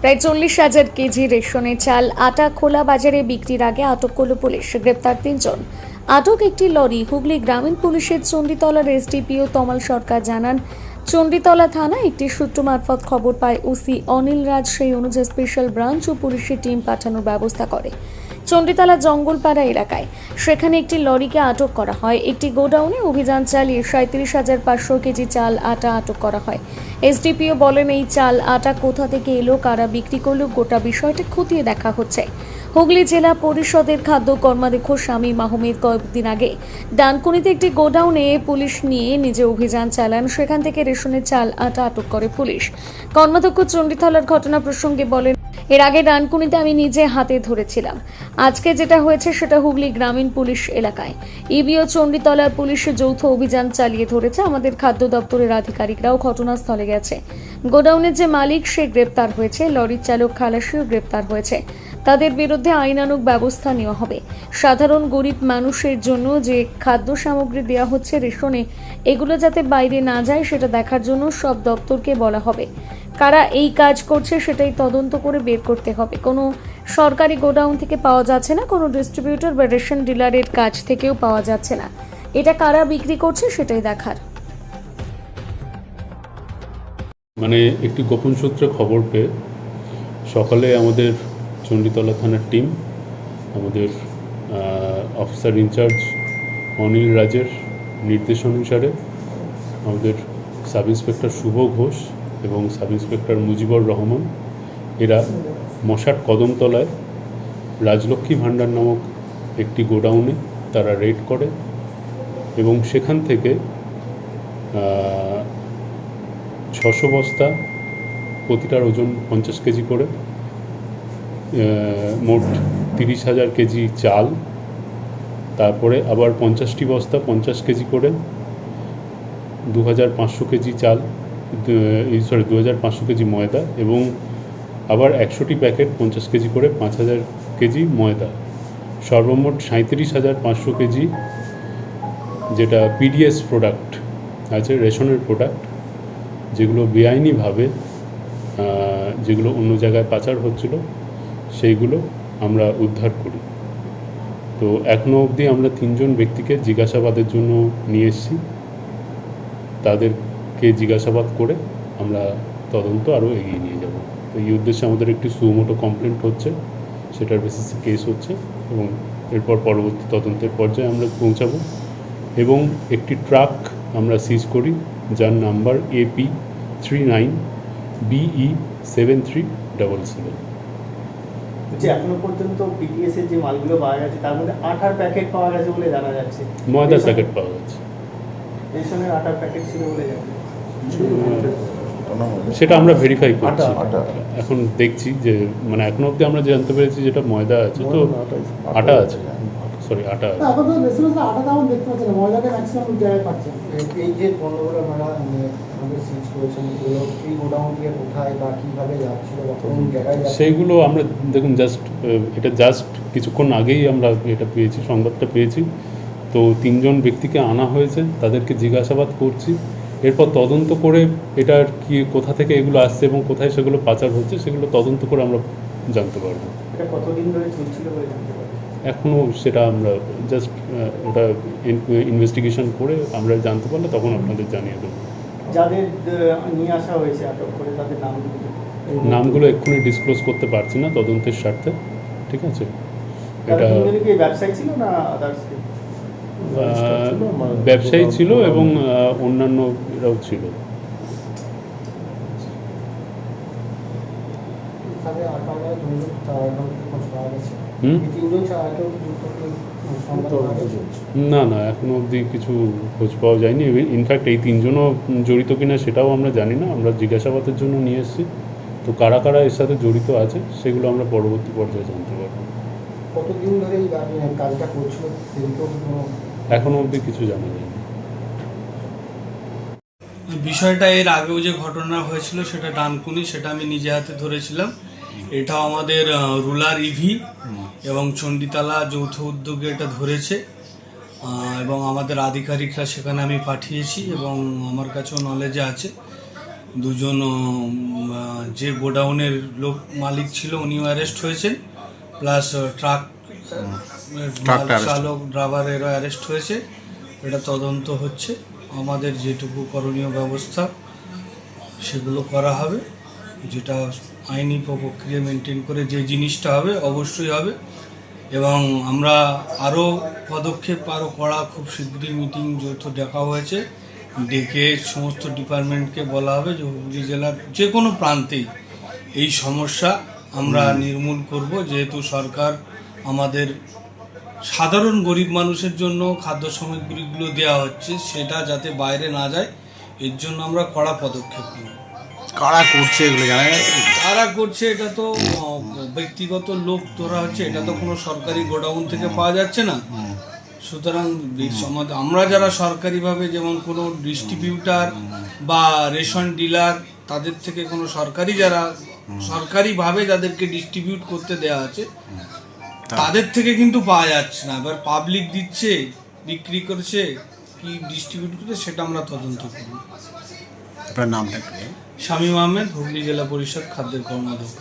প্রায় চল্লিশ হাজার কেজি রেশনের চাল আটা খোলা বাজারে বিক্রির আগে আটক করল পুলিশ। গ্রেপ্তার তিনজন। আটক একটি লরি হুগলি গ্রামীণ পুলিশের চণ্ডীতলার এসডিপিও তমাল সরকার জানান, চণ্ডীতলা থানা একটি সূত্র মারফত খবর পায়, ওসি অনিল রাজ সেই অনুযায়ী স্পেশাল ব্রাঞ্চ ও পুলিশের টিম পাঠানোর ব্যবস্থা করে। চণ্ডীতলা জঙ্গলপাড়া এলাকায়। সেখানে একটি লরিকে আটক করা হয়। একটি গোডাউনে অভিযান চালিয়ে সাঁত্রিশ হাজার পাঁচশো কেজি চাল আটা আটক করা হয়। এসডিপিও বলেন, এই চাল আটা কোথা থেকে এলো, কারা বিক্রি করল, গোটা বিষয়টি খতিয়ে দেখা হচ্ছে। হুগলি জেলা পরিষদের খাদ্য কর্মাধ্যক্ষ স্বামী মাহমুদ কয়েকদিন আগে ডানকুনিতে একটি গোডাউনে পুলিশ নিয়ে নিজে অভিযান চালান। সেখান থেকে রেশনের চাল আটা আটক করে পুলিশ। কর্মাধ্যক্ষ চণ্ডীতলার ঘটনা প্রসঙ্গে বলেন এর আগে ডানকুনিতে আমি নিজে হাতে ধরেছিলাম। আজকে যেটা হয়েছে সেটা হুগলি গ্রামীণ পুলিশ এলাকায়। ইবিও চণ্ডীতলার পুলিশ যৌথ অভিযান চালিয়ে ধরেছে। আমাদের খাদ্য দপ্তরের আধিকারিকরাও ঘটনাস্থলে গেছে। গোডাউনের যে মালিক, সে গ্রেপ্তার হয়েছে। লরির চালক খালাসিও গ্রেপ্তার হয়েছে। তাদের বিরুদ্ধে আইনানুগ ব্যবস্থা নেওয়া হবে। সাধারণ গরিব মানুষের জন্য যে খাদ্য সামগ্রী দেওয়া হচ্ছে রেশনে, এগুলো যাতে বাইরে না যায়, সেটা দেখার জন্য সব দপ্তরকে বলা হবে। কারা এই কাজ করছে সেটাই তদন্ত করে বের করতে হবে। কোনো সরকারি গোডাউন থেকে পাওয়া যাচ্ছে না, কোনো ডিস্ট্রিবিউটর বা রেশন ডিলারের কাছ থেকেও পাওয়া যাচ্ছে না। এটা কারা বিক্রি করছে সেটাই দেখার। মানে একটি গোপন সূত্রে খবর পেয়ে সকালে আমাদের চণ্ডীতলা থানার টিম, আমাদের অফিসার ইনচার্জ অনিল রাজের নির্দেশ অনুসারে আমাদের সাব ইন্সপেক্টর শুভ ঘোষ এবং সাব ইন্সপেক্টর মুজিবুর রহমান, এরা মশার কদমতলায় রাজলক্ষ্মী ভাণ্ডার নামক একটি গোডাউনে তারা রেড করে এবং সেখান থেকে ছশো বস্তা প্রতিটার ওজন পঞ্চাশ কেজি করে মোট তিরিশ হাজার কেজি চাল, তারপরে আবার পঞ্চাশটি বস্তা পঞ্চাশ কেজি করে দু হাজার পাঁচশো কেজি চাল সরি দু হাজার পাঁচশো কেজি ময়দা এবং আবার একশোটি প্যাকেট পঞ্চাশ কেজি করে পাঁচ হাজার কেজি ময়দা। সর্বমোট সাঁত্রিশ হাজার পাঁচশো কেজি যেটা পিডিএস প্রোডাক্ট আছে, রেশনের প্রোডাক্ট যেগুলো বেআইনিভাবে যেগুলো অন্য জায়গায় পাচার হচ্ছিল, সেইগুলো আমরা উদ্ধার করি। তো এখনও অবধি আমরা তিনজন ব্যক্তিকে জিজ্ঞাসাবাদের জন্য নিয়ে এসেছি। তাদেরকে জিজ্ঞাসাবাদ করে আমরা তদন্ত আরও এগিয়ে নিয়ে যাব। তো এই উদ্দেশ্যে আমাদের একটি সুমোটো কমপ্লেন্ট হচ্ছে সেটার বেসিসে কেস হচ্ছে এবং এরপর পরবর্তী তদন্তের পর্যায়ে আমরা পৌঁছাবো এবং একটি ট্রাক আমরা সিজ করি যার number AP three nine BE seven three double seven যে এখনও পর্যন্ত পিটিএস এর যে মালগুলো পাওয়া গেছে তার মধ্যে প্যাকেট পাওয়া গেছে বলে জানা যাচ্ছে। ময়দার রেশন- প্যাকেট পাওয়া গেছে। রেশনের আটার প্যাকেট ছিল বলে জানা যাচ্ছে। সেটা আমরা ভেরিফাই করছি। এখন দেখছি যে মানে এখনও অবধি আমরা জানতে পেরেছি যেটা ময়দা আছে তো আটা আছে। সরি আটা এই- যে মানে যাচ্ছিল সেইগুলো আমরা দেখুন জাস্ট এটা জাস্ট কিছুক্ষণ আগেই আমরা এটা পেয়েছি সংবাদটা পেয়েছি। তো তিনজন ব্যক্তিকে আনা হয়েছে তাদেরকে জিজ্ঞাসাবাদ করছি। এরপর তদন্ত করে এটার কি কোথা থেকে এগুলো আসছে এবং কোথায় সেগুলো পাচার হচ্ছে সেগুলো তদন্ত করে আমরা জানতে পারব। এটা এখনও সেটা আমরা জাস্ট ওটা ইনভেস্টিগেশন করে আমরা জানতে পারলে তখন আপনাদের জানিয়ে দেবো। যাদের নিয়ে আসা হয়েছে আটক করে তাদের নামগুলো নামগুলো এক্ষুনি ডিসক্লোজ করতে পারছি না তদন্তের স্বার্থে ঠিক আছে? এটা ব্যবসায়ী ছিল না আদার্স ব্যবসায়ী ছিল এবং অন্যান্য এরাও ছিল? না না এখনও অবধি কিছু খোঁজ পাওয়া যায়নি। ইনফ্যাক্ট এই তিনজনও জড়িত কিনা সেটাও আমরা জানি না। আমরা জিজ্ঞাসাবাদের জন্য নিয়ে এসেছি। তো কারা কারা এর সাথে জড়িত আছে সেগুলো আমরা পরবর্তী পর্যায়ে জানতে পারব। কতদিন ধরে এই কাজটা করছিল? সেদিকেও কি এখনও অবধি কিছু জানা যায়নি। বিষয়টা এর আগেও যে ঘটনা হয়েছিল, সেটা ডানকুনি, সেটা আমি নিজে হাতে ধরেছিলাম। এটাও আমাদের রুলার ইভি এবং চণ্ডীতলা যৌথ উদ্যোগে এটা ধরেছে। এবং আমাদের আধিকারিকরা সেখানে আমি পাঠিয়েছি এবং আমার কাছেও নলেজে আছে। দুজন যে গোডাউনের লোক মালিক ছিল, উনিও অ্যারেস্ট হয়েছেন। প্লাস ট্রাক চালক ড্রাইভারেরও অ্যারেস্ট হয়েছে। এটা তদন্ত হচ্ছে। আমাদের যেটুকু করণীয় ব্যবস্থা সেগুলো করা হবে। যেটা আইনি প্রক্রিয়া মেনটেন করে যে জিনিসটা হবে অবশ্যই হবে। এবং আমরা আরও পদক্ষেপ আরও করা খুব শীঘ্রই মিটিং যৌথ ডাকা হয়েছে ডেকে সমস্ত ডিপার্টমেন্টকে বলা হবে যে হুগলি জেলার যে কোনো প্রান্তেই এই সমস্যা আমরা নির্মূল করব। যেহেতু সরকার আমাদের সাধারণ গরিব মানুষের জন্য খাদ্য সামগ্রীগুলো দেওয়া হচ্ছে সেটা যাতে বাইরে না যায় এর জন্য আমরা কড়া পদক্ষেপ নেব। কারা করছে এগুলো জানা কারা করছে এটা তো ব্যক্তিগত লোক তোরা হচ্ছে এটা তো কোনো সরকারি গোডাউন থেকে পাওয়া যাচ্ছে না। সুতরাং আমরা যারা সরকারিভাবে যেমন কোনো ডিস্ট্রিবিউটার বা রেশন ডিলার তাদের থেকে কোনো সরকারি যারা সরকারিভাবে যাদেরকে ডিস্ট্রিবিউট করতে দেওয়া আছে তাদের থেকে কিন্তু পাওয়া যাচ্ছে না। এবার পাবলিক দিচ্ছে বিক্রি করছে কি ডিস্ট্রিবিউট করছে সেটা আমরা তদন্ত করি। আপনার নামটা শামীম আহমেদ হুগলি জেলা পরিষদ খাদ্যের কর্মাধ্যক্ষ।